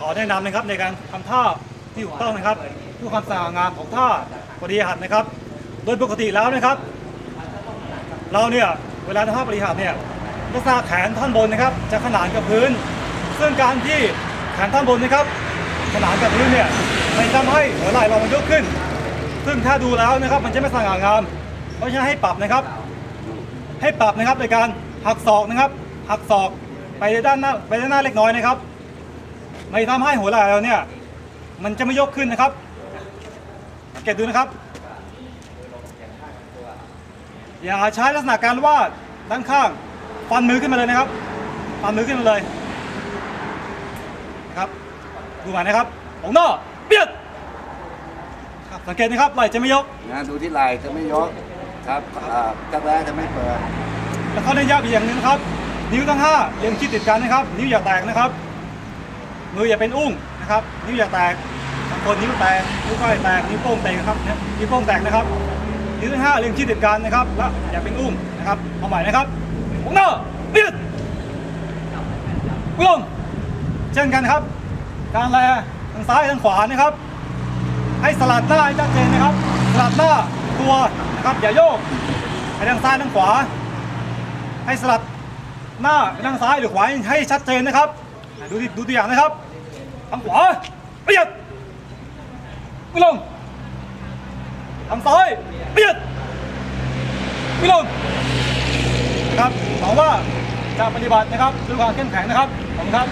ขอแนะนำนะครับในการทำท่าที่ถูกต้องนะครับเพื่อความสง่างามของท่าปริหัตนะครับ โดยปกติแล้วนะครับ เราเนี่ยเวลาทำท่าปริหัตเนี่ยลักษณะแขนท่อนบนนะครับ จะขนานกับพื้น ซึ่งการที่แขนท่อนบนนะครับ ขนานกับพื้นเนี่ยมันทำให้หัวไหล่เรามันยกขึ้น ซึ่งถ้าดูแล้วนะครับมันจะไม่สง่างาม เพราะฉะนั้นให้ปรับนะครับ ให้ปรับนะครับในการหักศอกนะครับ หักศอกไปด้านหน้าไปด้านหน้าเล็กน้อยนะครับ ไม่ทำให้หัวไหล่เราเนี่ยมันจะไม่ยกขึ้นนะครับสังเกตดูนะครับ อย่าใช้ลักษณะการวาดด้านข้างฟันมือขึ้นมาเลยนะครับฟันมือขึ้นมาเลยนะครับดูใหม่นะครับของนอกเบียดครับสังเกตนะครับไหล่จะไม่ยกนะดูที่ไหล่จะไม่ยกครับอ่าจักรแร้จะไม่เปิดแล้วเขาเน้นย้ำอีกอย่างหนึงนะครับ นิ้วทั้งห้าเรียงชิดติดกันนะครับ นิ้วอย่าแตกนะครับ มืออย่าเป็นอุ้งนะครับนิ้วอย่าแตกบางคนนิ้วแตกนิ้วก้อยแตกนิ้วโป้งแตกนะครับนิ้วโป้งแตกนะครับนิ้วทั้งห้าเรียงชิดติดกันนะครับและอย่าเป็นอุ้งนะครับเอาใหม่นะครับหงหน้าเบียดลงเช่นกันครับ การแลทางซ้ายทางขวานะครับ ให้สลัดหน้าให้ชัดเจนนะครับ สลัดหน้าตัวนะครับอย่าโยกไปทางซ้ายทางขวา ให้สลัดหน้าไปทางซ้ายหรือขวาให้ชัดเจนนะครับ ดูดูตัวอย่างนะครับ ทางขวาเบียดไม่ลงทางซ้ายเบียดไม่ลงนะครับหวังว่าจะปฏิบัตินะครับด้วยความเข้มแข็งนะครับขอบคุณครับ